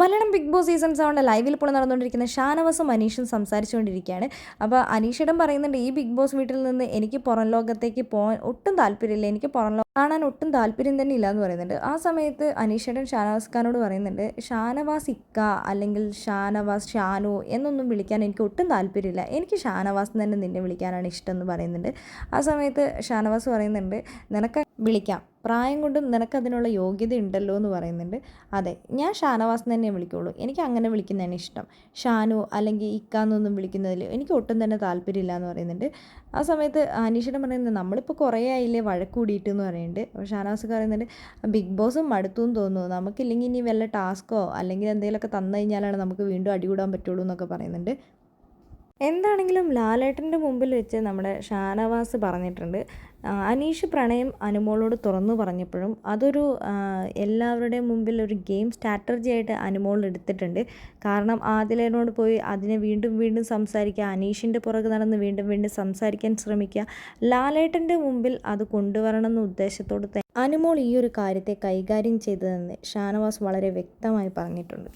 Malayalam Bigg Boss season സെവന്റെ ലൈവിൽ ഇപ്പോൾ നടന്നുകൊണ്ടിരിക്കുന്ന ഷാനവാസും അനീഷും സംസാരിച്ചുകൊണ്ടിരിക്കുകയാണ്. അപ്പോൾ അനീഷിടം പറയുന്നുണ്ട് ഈ ബിഗ് ബോസ് വീട്ടിൽ നിന്ന് എനിക്ക് പുറം ലോകത്തേക്ക് പോകാൻ ഒട്ടും താല്പര്യമില്ല. എനിക്ക് പുറം കാണാൻ ഒട്ടും താല്പര്യം തന്നെ ഇല്ല എന്ന് പറയുന്നുണ്ട്. ആ സമയത്ത് അനീഷേടൻ ഷാനവാസ് ഖാനോട് പറയുന്നുണ്ട് ഷാനവാസ് ഇക്ക അല്ലെങ്കിൽ ഷാനവാസ് ഷാനു എന്നൊന്നും വിളിക്കാൻ എനിക്ക് ഒട്ടും താല്പര്യമില്ല. എനിക്ക് ഷാനവാസ് തന്നെ നിന്നെ വിളിക്കാനാണ് ഇഷ്ടം എന്ന് പറയുന്നുണ്ട്. ആ സമയത്ത് ഷാനവാസ് പറയുന്നുണ്ട് നിനക്ക് വിളിക്കാം. പ്രായം കൊണ്ടും നിനക്കതിനുള്ള യോഗ്യത ഉണ്ടല്ലോ എന്ന് പറയുന്നുണ്ട്. അതെ ഞാൻ ഷാനവാസ് തന്നെ വിളിക്കുള്ളൂ. എനിക്ക് അങ്ങനെ വിളിക്കുന്നതാണ് ഇഷ്ടം. ഷാനു അല്ലെങ്കിൽ ഇക്ക എന്നൊന്നും വിളിക്കുന്നതിൽ എനിക്ക് ഒട്ടും തന്നെ താല്പര്യമില്ല എന്ന് പറയുന്നുണ്ട്. ആ സമയത്ത് അനീഷിനെ പറയുന്നത് നമ്മളിപ്പോൾ കുറേ ആയില്ലേ വഴക്കൂടിയിട്ട് എന്ന് പറയുന്നുണ്ട്. അപ്പോൾ ഷാനവാസ് പറയുന്നുണ്ട് ബിഗ് ബോസും മടുത്തു എന്ന് തോന്നുന്നു. നമുക്കില്ലെങ്കിൽ ഇനി വല്ല ടാസ്ക്കോ അല്ലെങ്കിൽ എന്തെങ്കിലുമൊക്കെ തന്നു കഴിഞ്ഞാലാണ് നമുക്ക് വീണ്ടും അടികൂടാൻ പറ്റുള്ളൂ എന്നൊക്കെ പറയുന്നുണ്ട്. എന്താണെങ്കിലും ലാലേട്ടന്റെ മുമ്പിൽ വെച്ച് നമ്മുടെ ഷാനവാസ് പറഞ്ഞിട്ടുണ്ട്. അനീഷ് പ്രണയം അനുമോളോട് തുറന്നു പറഞ്ഞപ്പോഴും അതൊരു എല്ലാവരുടെയും മുമ്പിൽ ഒരു ഗെയിം സ്ട്രാറ്റജി ആയിട്ട് അനുമോൾ എടുത്തിട്ടുണ്ട്. കാരണം ആദിലേനോട് പോയി അതിനെ വീണ്ടും വീണ്ടും സംസാരിക്കുക അനീഷിന്റെ പുറകെ നടന്ന് വീണ്ടും വീണ്ടും സംസാരിക്കാൻ ശ്രമിക്കുക ലാലേട്ടന്റെ മുമ്പിൽ അത് കൊണ്ടുവരണം എന്ന ഉദ്ദേശത്തോട് തന്നെ അനുമോൾ ഈ ഒരു കാര്യത്തെ കൈകാര്യം ചെയ്തതെന്ന് ഷാനവാസ് വളരെ വ്യക്തമായി പറഞ്ഞിട്ടുണ്ട്.